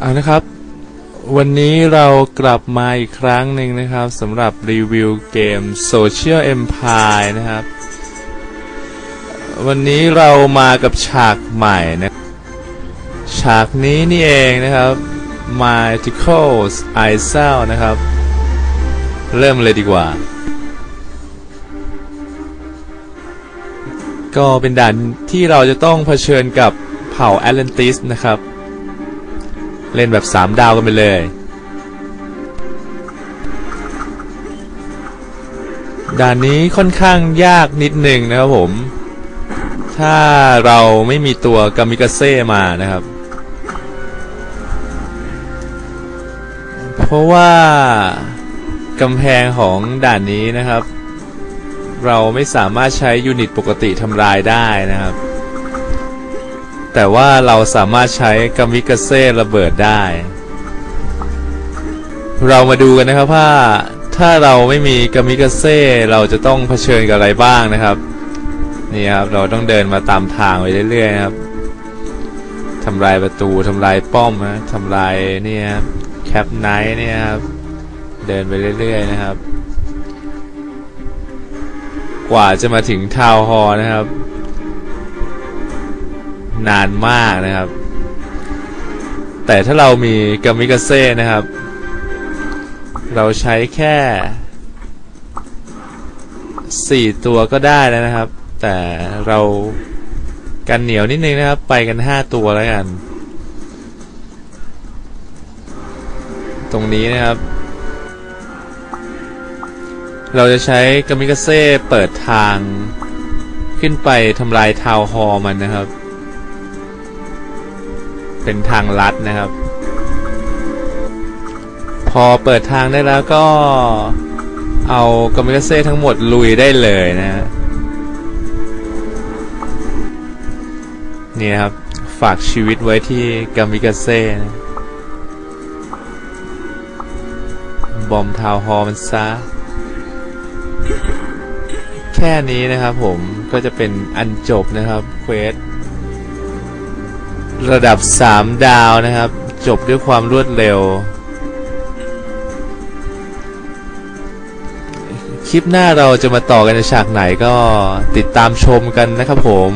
เอานะครับ วันนี้เรากลับมาอีกครั้งหนึ่งนะครับสำหรับรีวิวเกม Social Empire นะครับ วันนี้เรามากับฉากใหม่นะฉากนี้นี่เองนะครับ Mythicals i s e l นะครับ เริ่มเลยดีกว่า ก็เป็นด่านที่เราจะต้องเผชิญกับเผ่าแอตแลนติสนะครับ เล่นแบบ3ดาวกันไปเลยด่านนี้ค่อนข้างยากนิดหนึ่งนะครับผม ถ้าเราไม่มีตัวกามิกาเซ่มานะครับ เพราะว่ากำแพงของด่านนี้นะครับ เราไม่สามารถใช้ยูนิตปกติทำลายได้นะครับ แต่ว่าเราสามารถใช้กามิกาเซ่ระเบิดได้ เรามาดูกันนะครับว่าถ้าเราไม่มีกามิกาเซ่เราจะต้องเผชิญกับอะไรบ้างนะครับ นี่ครับเราต้องเดินมาตามทางไปเรื่อยๆครับทำลายประตูทำลายป้อมนะทำลายเนี่ยครับแคปไนท์เนี่ยครับเดินไปเรื่อยๆนะครับ กว่าจะมาถึงทาวน์ฮอร์นะครับ นานมากนะครับ แต่ถ้าเรามีกามิกาเซ่นะครับ เราใช้แค่ 4 ตัวก็ได้แล้วนะครับ แต่เรากันเหนียวนิดนึงนะครับ ไปกัน 5 ตัวแล้วกัน ตรงนี้นะครับ เราจะใช้กามิกาเซ่เปิดทางขึ้นไปทำลายทาวน์ฮอลมันนะครับ เป็นทางลัดนะครับ พอเปิดทางได้แล้วก็เอากามิกาเซ่ทั้งหมดลุยได้เลยนะนี่ครับ ฝากชีวิตไว้ที่กามิกาเซ่นะบอมทาวฮอมันซะแค่นี้นะครับผมก็จะเป็นอันจบนะครับเควส ระดับ 3 ดาวนะครับ จบด้วยความรวดเร็ว คลิปหน้าเราจะมาต่อกันในฉากไหนก็ติดตามชมกันนะครับผม